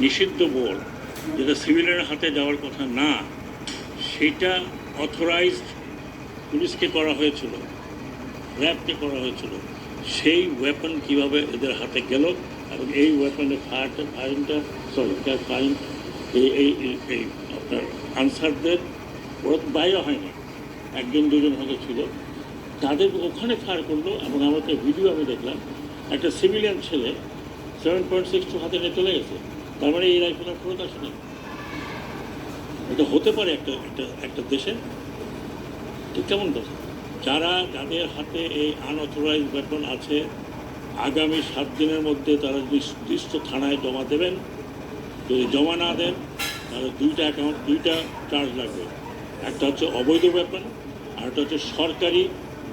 নিষিদ্ধ বোর্ড যেটা সিভিলিয়ানের হাতে যাওয়ার কথা না, সেটা অথরাইজড পুলিশকে করা হয়েছিল, র্যাবকে করা হয়েছিল। সেই ওয়েপন কীভাবে এদের হাতে গেল এবং এই ওয়েপনের ফায়ারটা ফায়ারিংটা সরি এই, এই- এই আপনার আনসারদের ওরা তো বাইরে হয়নি, একজন, দুজন হয়তো ছিল। তাদের ওখানে ফায়ার করল এবং আমাকে ভিডিও আমি দেখলাম, একটা সিভিলিয়ান ছেলে সেভেন পয়েন্ট সিক্স টু হাতে নিয়ে চলে গেছে। তার মানে এই রাইফেল আর ফেরত আসেনি এটা হতে পারে একটা একটা একটা দেশে। ঠিক কেমন কথা। যারা যাদের হাতে এই আনঅথরাইজ ওয়েপন আছে আগামী সাত দিনের মধ্যে তারা নির্দিষ্ট থানায় জমা দেবেন যদি জমা না দেন তাহলে দুইটা অ্যাকাউন্ট দুইটা চার্জ লাগবে। একটা হচ্ছে অবৈধ ব্যাপার আর একটা হচ্ছে সরকারি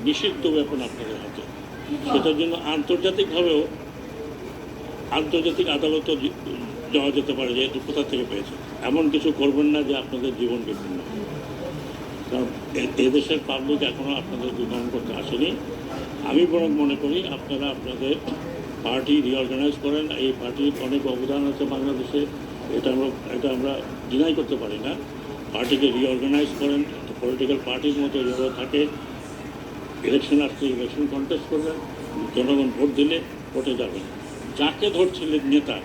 নিষিদ্ধ ব্যাপন আপনাদের হাতে। সেটার জন্য আন্তর্জাতিকভাবেও আন্তর্জাতিক আদালতও যাওয়া যেতে পারে যেহেতু কোথা থেকে পেয়েছে। এমন কিছু করবেন না যে আপনাদের জীবন বিপন্ন কারণ এদেশের পাবলিক এখনও আপনাদের বিধান করতে আসেনি। আমি বরং মনে করি আপনারা আপনাদের পার্টি রিঅর্গানাইজ করেন। এই পার্টির অনেক অবদান আছে বাংলাদেশে। এটা আমরা এটা আমরা ডিনাই করতে পারি না। পার্টিকে রিঅর্গানাইজ করেন। পলিটিক্যাল পার্টির মতো যেভাবে থাকে ইলেকশন আসছে ইলেকশন কন্টেস্ট করবেন। জনগণ ভোট দিলে ভোটে যাবেন। যাকে ধরছিলেন নেতা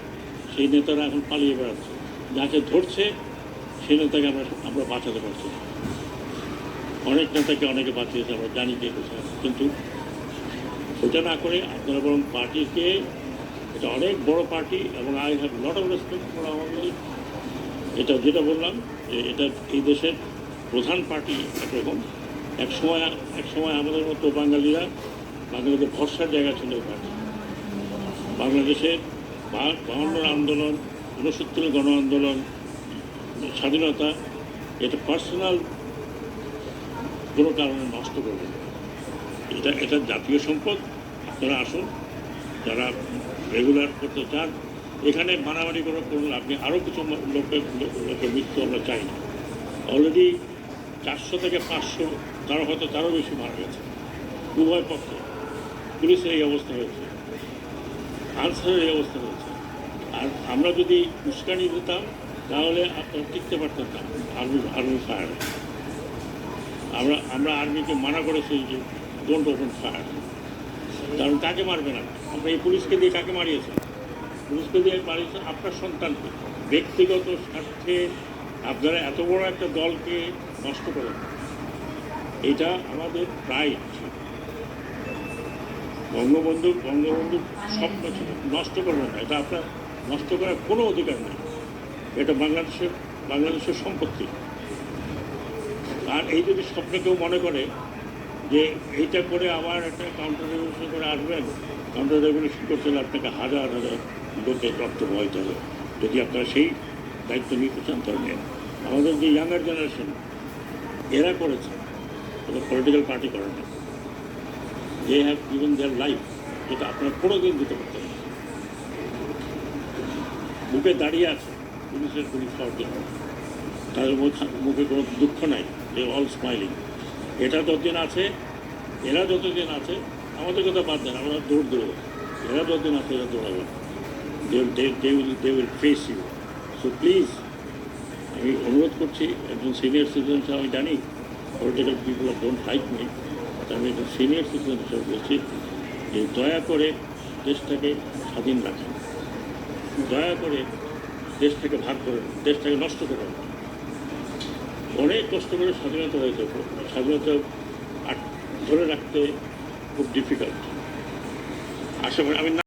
সেই নেতারা এখন পালিয়ে বেড়াচ্ছে। যাকে ধরছে সেই নেতাকে আমরা আমরা বাঁচাতে পারছি অনেক নেতাকে অনেকে বাঁচিয়েছে, আমরা জানি কে কোথায় কিন্তু ওটা না করে আপনারা বরং পার্টিকে, এটা অনেক বড় পার্টি এবং I have lot of respect for Awami League. এটা যেটা বললাম যে এটা এই দেশের প্রধান পার্টি একরকম। এক সময় এক সময় আমাদের মতো বাঙালিরা বাঙালিদের ভরসার জায়গা ছিল পার্টি বাংলাদেশের বা- আন্দোলন ঊনসত্তরের গণ আন্দোলন স্বাধীনতা, এটা পার্সোনাল কোনো কারণে নষ্ট করবে। এটা এটা জাতীয় সম্পদ, আপনারা আসুন, যারা রেগুলার করতে চান, এখানে মারামারি করে করলে আপনি আরও কিছু লোকের লোক- লোকের মৃত্যু আমরা চাই না। অলরেডি চারশো থেকে পাঁচশো তারও হয়তো তারও বেশি মারা গেছে। উভয় পক্ষে। পুলিশের এই অবস্থা হয়েছে। আনসারের এই অবস্থা হয়েছে আর আমরা যদি উস্কানি দিতাম, তাহলে টিকতে পারতাম না। আর্মি আর্মি ফায়ার আমরা আমরা আর্মিকে মানা করেছি যে ডোন্ট ওপেন ফায়ার কারণ কাকে মারবে না? আমরা এই পুলিশকে দিয়ে কাকে মারিয়েছে? পুলিশকে দিয়ে মারিয়েছে আপনার সন্তানকে। ব্যক্তিগত স্বার্থে আপনারা এত বড় একটা দলকে নষ্ট করেন। এটা আমাদের প্রাইড বঙ্গবন্ধু বঙ্গবন্ধু স্বপ্ন ছিল। নষ্ট করবেন না, এটা আপনার নষ্ট করার কোনো অধিকার নেই। এটা বাংলাদেশের বাংলাদেশের সম্পত্তি। আর এই যদি স্বপ্ন কেউ মনে করে যে এইটা করে আবার একটা কাউন্টার রেভলিউশন করে আসবেন কাউন্টার রেভলিউশন করতে হলে আপনাকে হাজার হাজার লোকের রক্ত বইতে হবে। যদি আপনারা সেই দায়িত্ব নিতে চান, তাহলে। আমাদের যে ইয়াঙ্গার জেনারেশন এরা করেছে। পলিটিক্যাল পার্টি করে না they have given their life যেটা আপনারা কোনো দিন দিতে পারতেন না। বুকে দাঁড়িয়ে আছে, পুলিশের পুলিশ হওয়ার জন্য তাদের মুখ- মুখে কোনো দুঃখ নাই দে অল স্মাইলিং এটা যতদিন আছে, এরা যতদিন আছে, আমাদের কথা বাদ দেন, আমরা দৌড় দেবো। এরা যতদিন আছে, এরা দৌড়াবে। They will they will face you so please আমি অনুরোধ করছি, একজন সিনিয়র সিটিজেন আমি জানি political people don't like me আমি একজন সিনিয়র সিটিজেন হিসেবে বলছি যে দয়া করে দেশটাকে স্বাধীন রাখেন। দয়া করে দেশটাকে ভাগ করেন দেশটাকে নষ্ট করেন অনেক কষ্ট করে স্বাধীনতা হয়েছে, স্বাধীনতা ধরে রাখতে খুব ডিফিকাল্ট আশা করি আমি